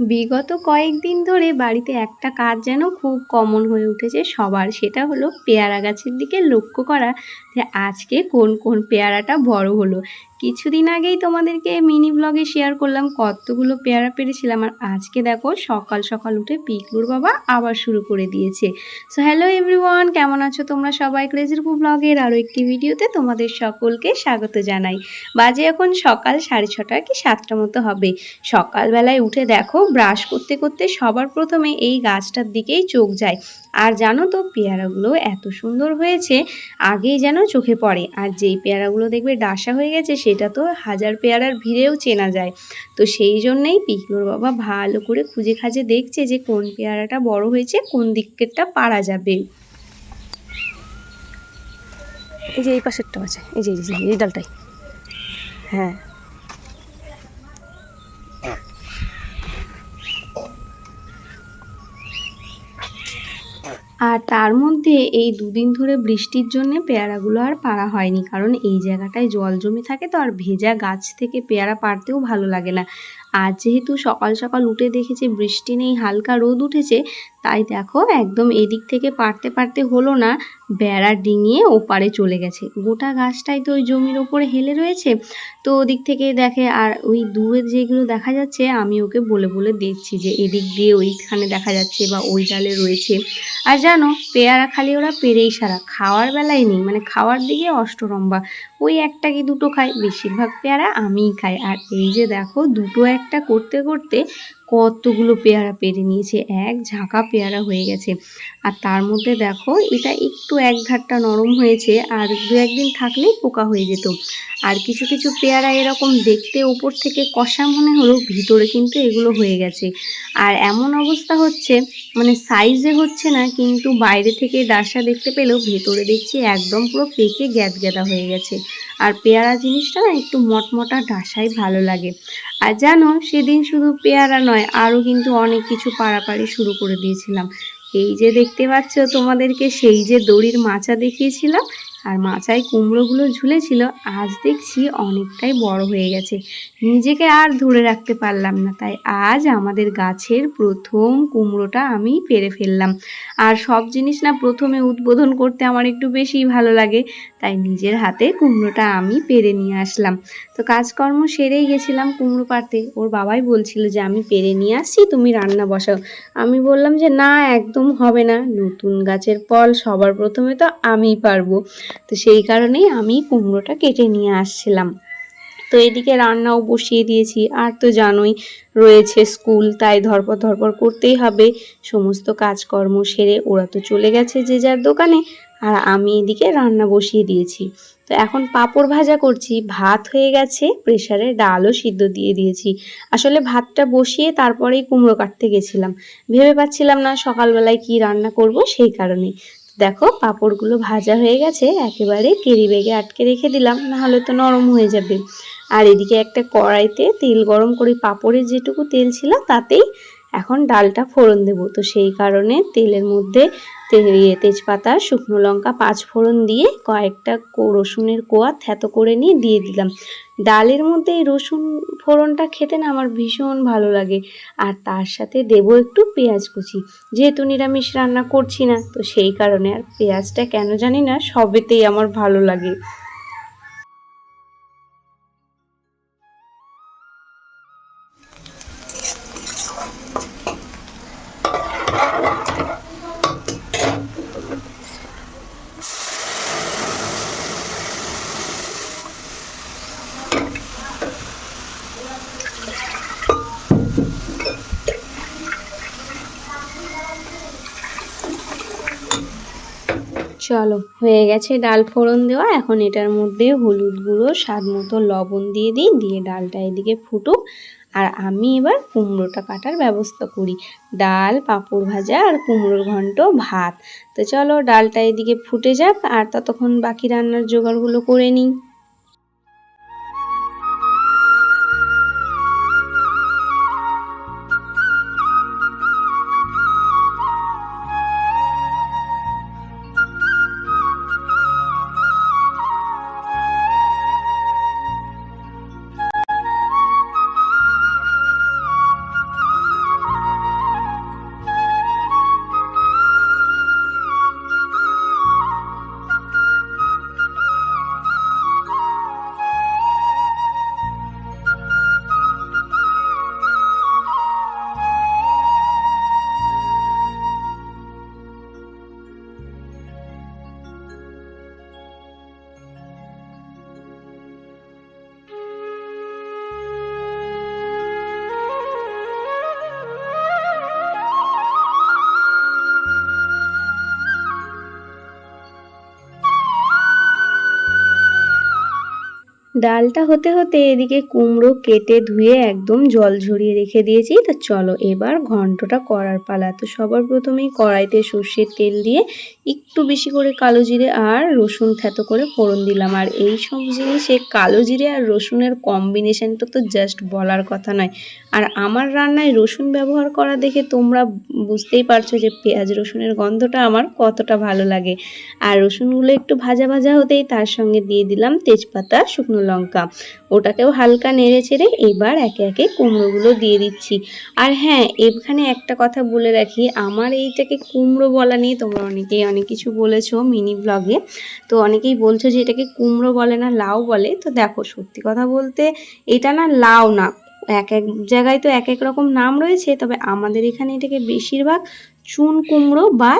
বিগত কয়েকদিন ধরে বাড়িতে একটা কাজ যেন খুব কমন হয়ে উঠেছে সবার, সেটা হলো পেয়ারা গাছের দিকে লক্ষ্য করা যে আজকে কোন কোন পেয়ারাটা বড় হলো। কিছুদিন আগেই তোমাদেরকে মিনি ব্লগে শেয়ার করলাম, কতগুলো পেয়ারা পেরেছিলাম। আর আজকে দেখো, সকাল সকাল উঠে পিকলুর বাবা আবার শুরু করে দিয়েছে। সো হ্যালো এভরিওয়ান কেমন আছো তোমরা সবাই? ক্রেজিরপু ব্লগের আরও একটি ভিডিওতে তোমাদের সকলকে স্বাগত জানাই। বাজে এখন সকাল সাড়ে ছটা কি সাতটা মতো হবে। সকালবেলায় উঠে দেখো ব্রাশ করতে করতে সবার প্রথমে এই গাছটার দিকেই চোখ যায়। আর জানো তো, পেয়ারাগুলো এত সুন্দর হয়েছে, আগেই যেন চোখে পড়ে। আর যেই পেয়ারাগুলো দেখবে ডাসা হয়ে গেছে, সেটা তো হাজার পেয়ারার ভিড়েও চেনা যায়। তো সেই জন্যেই পিকলোর বাবা ভালো করে খুঁজে খাজে দেখছে যে কোন পেয়ারাটা বড় হয়েছে, কোন দিকেরটা পারা যাবে। এই যে এই পাশেরটা আছে এই যে, এই ডালটাই। হ্যাঁ। আর তার মধ্যে এই দুদিন ধরে বৃষ্টির জন্য পেয়ারাগুলো আর পাড়া হয়নি। কারণ এই জায়গাটায় জল জমে থাকে তো, আর ভেজা গাছ থেকে পেয়ারা পাড়তেও ভালো লাগে না। আর যেহেতু সকাল সকাল উঠে দেখেছি বৃষ্টি নেই, হালকা রোদ উঠেছে তাই দেখো একদম এদিক থেকে পারতে পারতে হলো না, বেড়া ডিঙিয়ে ওপারে চলে গেছে। গোটা গাছটাই তো ওই জমির ওপরে হেলে রয়েছে। তো ওদিক থেকে দেখে আর ওই দূরে যেগুলো দেখা যাচ্ছে, আমি ওকে বলে বলে দেখছি যে এদিক দিয়ে ওইখানে দেখা যাচ্ছে বা ওই ডালে রয়েছে। আর জানো, পেয়ারা খালি ওরা পেরেই সারা, খাওয়ার বেলায় নেই। মানে খাওয়ার দিকে অষ্টরম্বা ওই একটা কি দুটো খায়? বেশিরভাগ পেয়ারা আমিই খাই। আর এই যে দেখো, দুটো একটা করতে করতে কতগুলো পেয়ারা পেরে নিয়েছে, এক ঝাঁকা পেয়ারা হয়ে গেছে। আর তার মধ্যে দেখো, এটা একটু এক ঘাটটা নরম হয়েছে, আর দু একদিন থাকলেই পোকা হয়ে যেত। আর কিছু কিছু পেয়ারা এরকম দেখতে ওপর থেকে কষা মনে হলো, ভিতরে কিন্তু এগুলো হয়ে গেছে। আর এমন অবস্থা হচ্ছে মানে সাইজে হচ্ছে না, কিন্তু বাইরে থেকে ডাসা দেখতে পেলেও ভেতরে দেখছি একদম পুরো পেকে গ্যাদ গ্যাদা হয়ে গেছে। আর পেয়ারা জিনিসটা না একটু মটমটা ডাসাই ভালো লাগে। আর জানো, সেদিন শুধু পেয়ারা নয় আরও কিন্তু অনেক কিছু পাড়াপাড়ি শুরু করে দিয়েছিলাম। এই যে দেখতে পাচ্ছ তোমাদেরকে, সেই যে দড়ির মাচা দেখিয়েছিলাম, আর মাচায় কুমড়োগুলো ঝুলেছিল, আজ দেখছি অনেকটাই বড় হয়ে গেছে। নিজেকে আর ধরে রাখতে পারলাম না, তাই আজ আমাদের গাছের প্রথম কুমড়োটা আমি পেরে ফেললাম। আর সব জিনিস না প্রথমে উদ্বোধন করতে আমার একটু বেশি ভালো লাগে। তাই নিজের হাতে কুমড়োটা আমি পেরে নিয়ে আসলাম। তো কাজকর্ম সেরেই গেছিলাম কুমড়ো পাড়তে। ওর বাবাই বলছিল যে, আমি পেরে নিয়ে আসছি, তুমি রান্না বসাও। আমি বললাম যে, না, একদম হবে না। নতুন গাছের ফল সবার প্রথমে তো আমিই পারব। তো সেই কারণেই আমি কুমড়োটা কেটে নিয়ে আসছিলাম। তো এদিকে রান্নাও বসিয়ে দিয়েছি। আর তো জানোই, রয়েছে স্কুল, তাই ধরপর ধরপর করতেই হবে। সমস্ত কাজকর্ম সেরে ওরা তো চলে গেছে যে যার দোকানে। আর আমি এদিকে রান্না বসিয়ে দিয়েছি। তো এখন পাঁপড় ভাজা করছি। ভাত হয়ে গেছে প্রেশারে ডালও সিদ্ধ দিয়ে দিয়েছি। আসলে ভাতটা বসিয়ে তারপরেই কুমড়ো কাটতে গেছিলাম। ভেবে পাচ্ছিলাম না সকালবেলায় কি রান্না করব সেই কারণে। দেখো, পাঁপড়গুলো ভাজা হয়ে গেছে, একেবারে কেরি বেগে আটকে রেখে দিলাম, নাহলে তো নরম হয়ে যাবে। আর এদিকে একটা কড়াইতে তেল গরম করে পাঁপড়ের যেটুকু তেল ছিল তাতেই এখন ডালটা ফোড়ন দেবো। তো সেই কারণে তেলের মধ্যে ইয়ে তেজপাতা, শুকনো লঙ্কা, পাঁচ ফোড়ন দিয়ে কয়েকটা রসুনের কোয়া থ্যাতো করে নিয়ে দিয়ে দিলাম। ডালের মধ্যে এই রসুন ফোড়নটা খেতে না আমার ভীষণ ভালো লাগে। আর তার সাথে দেব একটু পেঁয়াজ কুচি। যেহেতু নিরামিষ রান্না করছি না, তো সেই কারণে আর পেঁয়াজটা কেন জানি না, সবেতেই আমার ভালো লাগে। চলো, হয়ে গেছে ডাল ফোড়ন দেওয়া। এখন এটার মধ্যে হলুদ গুঁড়ো, স্বাদ মতো লবণ দিয়ে দিই, দিয়ে ডালটা এদিকে ফুটুক। আর আমি এবার কুমড়োটা কাটার ব্যবস্থা করি। ডাল, পাঁপড় ভাজা আর কুমড়োর ঘন্ট, ভাত। তো চলো ডালটা এদিকে ফুটে যাক, আর ততক্ষণ বাকি রান্নার জোগাড়গুলো করে নিই। ডালটা হতে হতে এদিকে কুমড়ো কেটে ধুয়ে একদম জল ঝরিয়ে রেখে দিয়েছি। তো চলো এবার ঘন্টটা করার পালা। তো সবার প্রথমেই কড়াইতে সর্ষের তেল দিয়ে একটু বেশি করে কালো জিরে আর রসুন থেতো করে ফোড়ন দিলাম। আর এই সব জিনিসে কালো জিরে আর রসুনের কম্বিনেশানটা তো জাস্ট বলার কথা নয়। আর আমার রান্নায় রসুন ব্যবহার করা দেখে তোমরা বুঝতেই পারছ যে পেঁয়াজ রসুনের গন্ধটা আমার কতটা ভালো লাগে। আর রসুনগুলো একটু ভাজা ভাজা হতেই তার সঙ্গে দিয়ে দিলাম তেজপাতা, শুকনো লঙ্কা। ওটাকেও হালকা নেড়ে চেড়ে এবার একে একে কুমড়োগুলো দিয়ে দিচ্ছি। আর হ্যাঁ এখানে একটা কথা বলে রাখি, আমার এইটাকে কুমড়ো বলা নিয়ে তোমরা অনেকেই অনেক কিছু বলেছ মিনি ব্লগে। তো অনেকেই বলছো যে এটাকে কুমড়ো বলে না, লাউ বলে। তো দেখো, সত্যি কথা বলতে এটা না লাউ না। এক এক জায়গায় তো এক এক রকম নাম রয়েছে, তবে আমাদের এখানে এটাকে বেশিরভাগ চুন কুমড়ো বা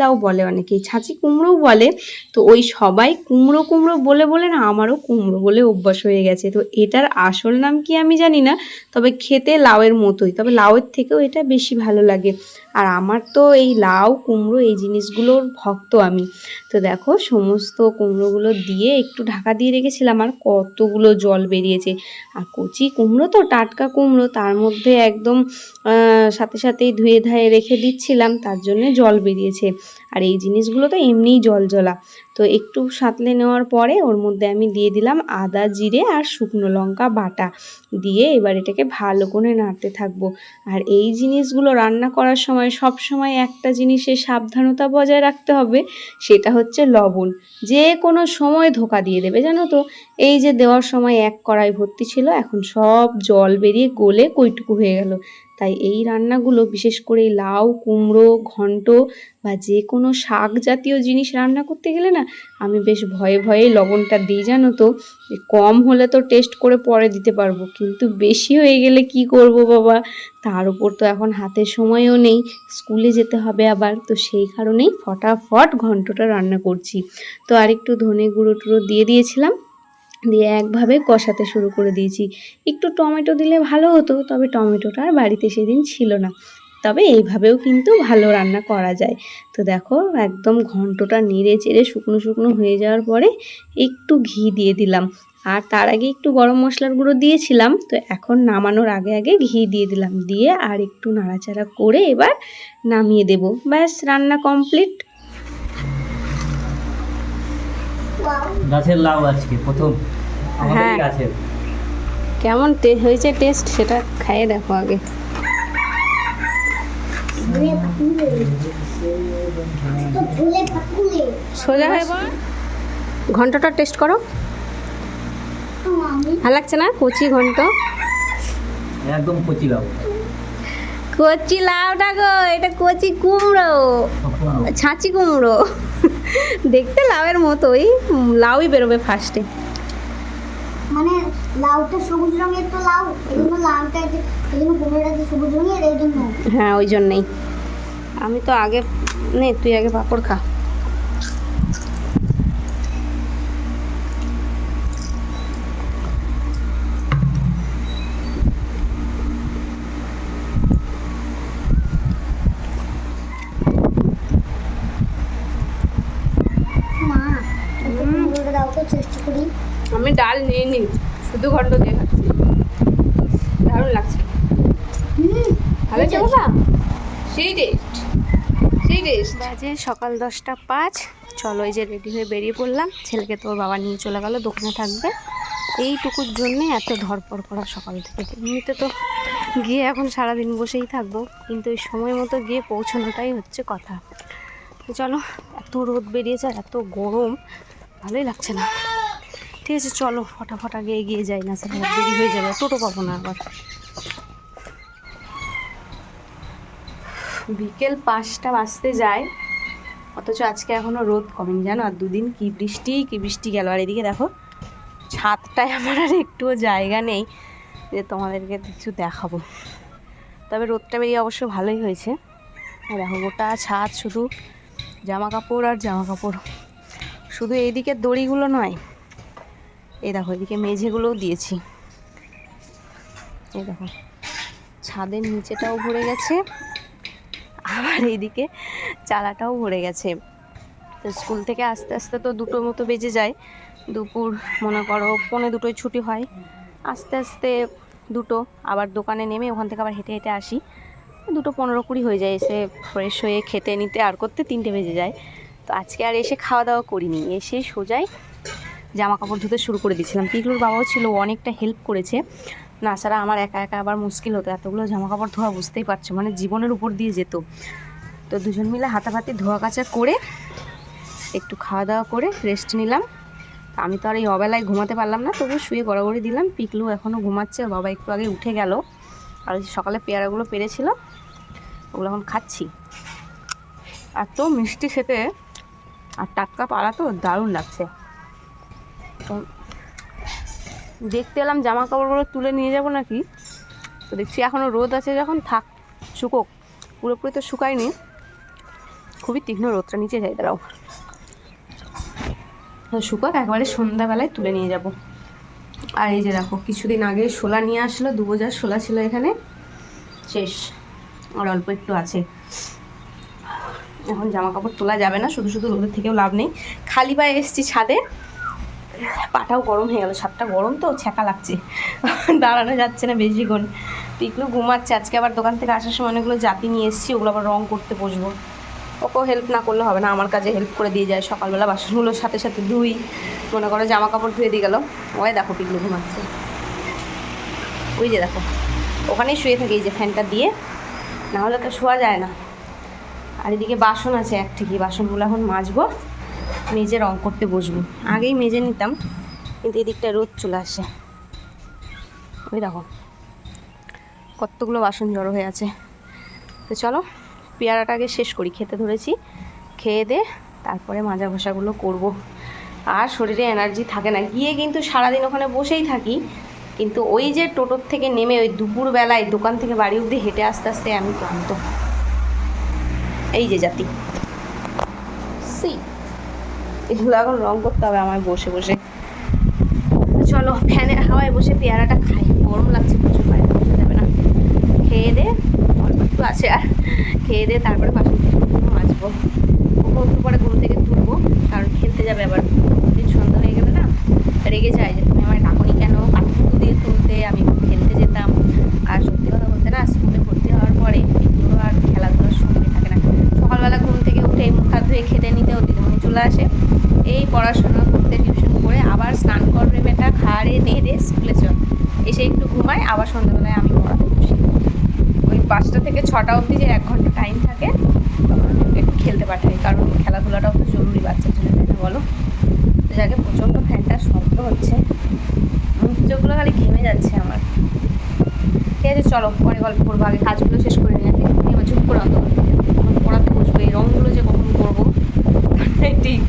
লাউ বলে অনেকেই। ছাঁচি কুমড়োও বলে, তো ওই সবাই কুমড়ো কুমড়ো বলে বলে না, আমারও কুমড়ো বলে অভ্যাস হয়ে গেছে। তো এটার আসল নাম কি আমি জানি না, তবে খেতে লাউয়ের মতোই, তবে লাউয়ের থেকেও এটা বেশি ভালো লাগে। আর আমার তো এই লাউ, কুমড়ো এই জিনিসগুলোর ভক্ত আমি। তো দেখো, সমস্ত কুমড়োগুলো দিয়ে একটু ঢাকা দিয়ে রেখেছিলাম, আর কতগুলো জল বেরিয়েছে। আর কচি কুমড়ো তো, টাটকা কুমড়ো, তার মধ্যে একদম সাথে সাথেই ধুয়ে ধায়ে রেখে দিচ্ছিলাম তার জন্য জল বেরিয়েছে। আর এই জিনিসগুলো তো এমনিই জল জলা। তো একটু সাঁতলে নেওয়ার পরে ওর মধ্যে আমি দিয়ে দিলাম আদা জিরে আর শুকনো লঙ্কা বাটা। দিয়ে এবার এটাকে ভালো করে নাড়তে থাকব। আর এই জিনিসগুলো রান্না করার সময় সব সময় একটা জিনিসের সাবধানতা বজায় রাখতে হবে, সেটা হচ্ছে লবণ। যে কোনো সময় ধোকা দিয়ে দেবে, জানো তো? এই যে দেওয়ার সময় এক কড়াই ভর্তি ছিল, এখন সব জল বেরিয়ে গলে কইটুকু হয়ে গেল। তাই এই রান্নাগুলো বিশেষ করে লাউ, কুমড়ো, ঘন্ট বা যে কোনো শাক জাতীয় জিনিস রান্না করতে গেলে না, আমি বেশ ভয়ে ভয়ে লবণটা দিই, জানো তো? কম হলে তো টেস্ট করে পরে দিতে পারব, কিন্তু বেশি হয়ে গেলে কি করব বাবা? তার উপর তো এখন হাতে সময়ও নেই, স্কুলে যেতে হবে আবার, তো সেই কারণেই ফটাফট ঘন্টটা রান্না করছি। তো আর একটু ধনে গুঁড়ো টুড়ো দিয়ে দিয়েছিলাম দিয়ে একভাবে কষাতে শুরু করে দিয়েছি। একটু টমেটো দিলে ভালো হতো, তবে টমেটোটা আর বাড়িতে সেদিন ছিল না। তবে এইভাবেও কিন্তু ভালো রান্না করা যায়। তো দেখো, একদম ঘন্টটা নেড়ে চেড়ে শুকনো শুকনো হয়ে যাওয়ার পরে একটু ঘি দিয়ে দিলাম। আর তার আগে একটু গরম মশলার গুঁড়ো দিয়েছিলাম, তো এখন নামানোর আগে আগে ঘি দিয়ে দিলাম। দিয়ে আর একটু নাড়াচাড়া করে এবার নামিয়ে দেব। ব্যাস, রান্না কমপ্লিট। গাছের লাউ আজকে প্রথম। আমাদের হ্যাঁ। গাছের। কেমন হয়েছে টেস্ট? সেটা খাইয়ে দেখো আগে। সোজা হয়ে। ঘন্টটা টেস্ট করো। ভালো লাগছে না? কচি ঘন্ট। একদম কচি লাউ। কচি লাউটা গো এটা কচি কুমড়ো। ছাঁচি কুমড়ো। দেখতে লাউয়ের মতোই ওই লাউই বেরোবে ফার্স্টে মানে লাউটা সবুজ রঙের তো লাউ এই লাউটা যে এই কুমড়োটা যে সবুজ রঙের এই জন্য হ্যাঁ ওই জন্যই। আমি তো আগে নে তুই আগে পাঁপড় খা মা একটু কুমড়োটা দাও তো চেষ্টা করি আমি ডাল নিয়ে নিই শুধু দিয়ে খাচ্ছি দারুণ লাগছে। ভালো লাগছে বাবা। সেই টেস্ট সেই টেস্ট বাজে সকাল দশটা পাঁচ। চলো এই যে রেডি হয়ে বেরিয়ে পড়লাম। ছেলেকে তোর বাবা নিয়ে চলে গেল দোকানে থাকবে। এইটুকুর জন্যে এত ধরপড় করা সকাল থেকে। এমনিতে তো গিয়ে এখন সারাদিন বসেই থাকব কিন্তু এই সময় মতো গিয়ে পৌঁছানোটাই হচ্ছে কথা। চলো এত রোদ বেরিয়েছে আর এত গরম। ভালোই লাগছে না। ঠিক আছে, চলো, ফটাফট আগে এগিয়ে যাই, না স্যার দেরি হয়ে যাবে। টোটো পাবো না আবার। বিকেল পাঁচটা বাজতে যায়, অথচ আজকে এখনও রোদ কমেনি, জানো? আর দুদিন কি বৃষ্টি কি বৃষ্টি গেল। আর এদিকে দেখো, ছাদটায় আমার আর একটুও জায়গা নেই, যে তোমাদেরকে কিছু দেখাবো। তবে রোদটা বেরিয়ে অবশ্য ভালোই হয়েছে। দেখো, গোটা ছাদ শুধু জামা কাপড় আর জামা কাপড় শুধু এইদিকে দড়িগুলো নয় এই দেখো, এদিকে মেঝেগুলোও দিয়েছি। এই দেখো, ছাদের নিচেটাও ভরে গেছে, আবার এইদিকে চালাটাও ভরে গেছে। তো স্কুল থেকে আস্তে আস্তে তো দুটো মতো বেজে যায়, দুপুর মনে করো পৌনে দুটোয় ছুটি হয়, আস্তে আস্তে দুটো, আবার দোকানে নেমে ওখান থেকে আবার হেঁটে হেঁটে আসি। দুটো পনেরো কুড়ি হয়ে যায়, এসে ফ্রেশ হয়ে খেতে নিতে আর করতে তিনটে বেজে যায়। তো আজকে আর এসে খাওয়া দাওয়া করিনি, এসে সোজাই জামা কাপড় ধুতে শুরু করে দিয়েছিলাম। পিকলুর বাবাও ছিল অনেকটা হেল্প করেছে। না ছাড়া আমার একা একা আবার মুশকিল হতো। এতগুলো জামা কাপড় ধোয়া বুঝতেই পারছ মানে জীবনের উপর দিয়ে যেত। তো দুজন মিলে হাতাপাতি ধোয়া কাচা করে একটু খাওয়া দাওয়া করে রেস্ট নিলাম। আমি তো আর এই অবেলায় ঘুমাতে পারলাম না তবু শুয়ে গড়াগড়ি দিলাম। পিকলু এখনও ঘুমাচ্ছে বাবা একটু আগে উঠে গেল। আর সকালে পেয়ারাগুলো পেরেছিল, ওগুলো এখন খাচ্ছি। এত মিষ্টি খেতে, আর টাটকা পাড়া তো দারুণ লাগছে। দেখতে এলাম জামা কাপড়গুলো তুলে নিয়ে যাব নাকি? তো দেখছি এখনও রোদ আছে, যখন থাক, শুকোক। পুরোপুরি তো শুকায়নি। খুবই তীক্ষ্ণ রোদটা, নিচে যাই, দাঁড়াও। শুকাক, একবারে সন্ধ্যাবেলায় তুলে নিয়ে যাব। আর এই যে দেখো, কিছুদিন আগে শোলা নিয়ে আসলো দু বোঝার শোলা ছিল এখানে। শেষ, আর অল্প একটু আছে। এখন জামা কাপড় তোলা যাবে না, শুধু শুধু রোদের থেকেও লাভ নেই। খালি পায়ে এসছি ছাদে। পাটাও গরম হয়ে গেল, ছাদটা গরম তো, ছ্যাঁকা লাগছে। দাঁড়ানো যাচ্ছে না বেশিক্ষণ পিকলু ঘুমাচ্ছে, আজকে আবার দোকান থেকে আসার সময় অনেকগুলো জাতি নিয়ে এসেছি, ওগুলো আবার রং করতে বসবো। ওকেও হেল্প না করলে হবে না, আমার কাজে হেল্প করে দিয়ে যায়, সকালবেলা বাসনগুলোর সাথে সাথে ধুই, মনে করো জামা কাপড় ধুয়ে দিয়ে গেল। ওই দেখো পিকলু ঘুমাচ্ছে। ওই যে দেখো, ওখানেই শুয়ে থাকি, এই যে ফ্যানটা দিয়ে। না হলে তো শোয়া যায় না। আর এদিকে বাসন আছে এক ঠিকই, বাসনগুলো এখন মাজবো। মেজে রং করতে বসবো। আগেই মেজে নিতাম, কিন্তু এদিকটা রোদ চলে আসে। ওই দেখো, কতগুলো বাসন জড়ো হয়ে আছে। তো চলো পেয়ারাটা আগে শেষ করি। খেতে ধরেছি, খেয়ে দে, তারপরে মাজা ঘষাগুলো করব। আর শরীরে এনার্জি থাকে না। গিয়ে কিন্তু সারাদিন ওখানে বসেই থাকি, কিন্তু ওই যে টোটোর থেকে নেমে ওই দুপুরবেলায় দোকান থেকে বাড়ি অবধি হেঁটে আস্তে আস্তে আমি ক্লান্ত। এই যে জাতি। সি এগুলো এখন রং করতে হবে আমায় বসে বসে। চলো, ফ্যানের হাওয়ায় বসে পেয়ারাটা খাই। গরম লাগছে, প্রচুর বাইরে বসে যাবে না। খেয়ে দে, অল্প একটু আছে আর। খেয়ে দে, তারপরে বাসন মাজবো। ওকে একটু পরে ঘুম থেকে তুলবো কারণ খেলতে যাবে আবার। দিন সন্ধ্যা হয়ে গেলে না, রেগে যায়। যে তুমি আমার ডাকুনি কেন? কাঠুকুটো দিয়ে তুলতে, আমি খেলতে যেতাম আর সত্যি কথা বলতে না স্কুলে ভর্তি হওয়ার পরে এগুলো আর খেলাধুলার সময় থাকে না সকালবেলা ঘুম থেকে উঠে মুখ হাত ধুয়ে খেতে নিতে ওর দিদিমণি চলে আসে এই পড়াশোনা করতে টিউশন করে আবার স্নান করবে বেটা খাড়ে দিয়ে স্কুলে চল। এসে একটু ঘুমায়, আবার সন্ধ্যাবেলায় আমি পড়াতে বসি। ওই পাঁচটা থেকে ছটা অবধি যে এক ঘণ্টা টাইম থাকে, একটু খেলতে পাঠাই, কারণ খেলাধুলাটাও তো জরুরি বাচ্চার জন্য তাই না বলো? যাকে প্রচণ্ড ফ্যানটার শব্দ হচ্ছে চোখগুলো খালি ঘেমে যাচ্ছে আমার। ঠিক আছে, চলো, পরে গল্প করব, আগে কাজগুলো শেষ করে নিয়ে এবার চুপ করে অন্তত পড়াতে বসবো, এই রঙগুলো যে কখন করব ঠিক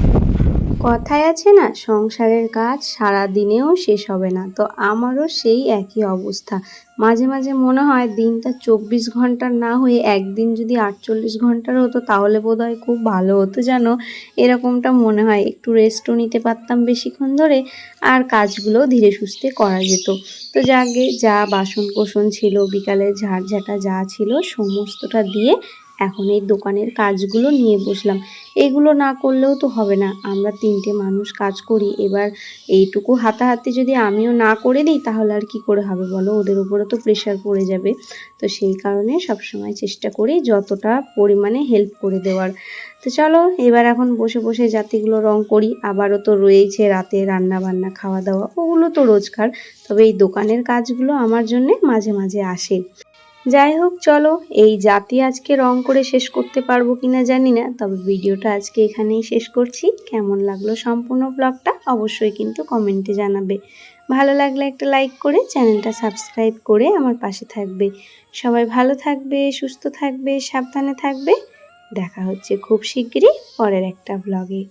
কথায় আছে না, সংসারের কাজ সারা দিনেও শেষ হবে না। তো আমারও সেই একই অবস্থা। মাঝে মাঝে মনে হয় দিনটা চব্বিশ ঘণ্টার না হয়ে একদিন যদি আটচল্লিশ ঘণ্টার হতো, তাহলে বোধহয় খুব ভালো হতো জানো? এরকমটা মনে হয়। একটু রেস্টও নিতে পারতাম বেশিক্ষণ ধরে, আর কাজগুলো ধীরে সুস্থে করা যেত। তো যাকে যা বাসন কোসন ছিল, বিকালে ঝাড়ঝাটা যা ছিল, সমস্তটা দিয়ে এখন এই দোকানের কাজগুলো নিয়ে বসলাম। এগুলো না করলেও তো হবে না। আমরা তিনটে মানুষ কাজ করি। এবার এইটুকু হাতাহাতি যদি আমিও না করে দিই, তাহলে আর কি করে হবে বলো? ওদের উপরে তো প্রেশার পড়ে যাবে। তো সেই কারণে সবসময় চেষ্টা করি যতটা পরিমাণে হেল্প করে দেওয়ার। তো চলো, এবার এখন বসে বসে জাতিগুলো রং করি। আবারও তো রয়েছে রাতে রান্না বান্না খাওয়া দাওয়া। ওগুলো তো রোজকার। তবে এই দোকানের কাজগুলো আমার জন্যে মাঝে মাঝে আসে। যাই হোক, চলো, এই জাতি আজকে রং করে শেষ করতে পারব কিনা জানি না, তবে ভিডিওটা আজকে এখানেই শেষ করছি। কেমন লাগল সম্পূর্ণ ব্লগটা অবশ্যই কিন্তু কমেন্টে জানাবে। ভালো লাগলে একটা লাইক করে চ্যানেলটা সাবস্ক্রাইব করে আমার পাশে থাকবে। সবাই ভালো থাকবে, সুস্থ থাকবে, সাবধানে থাকবে। দেখা হচ্ছে খুব শিগগিরই পরের একটা ব্লগে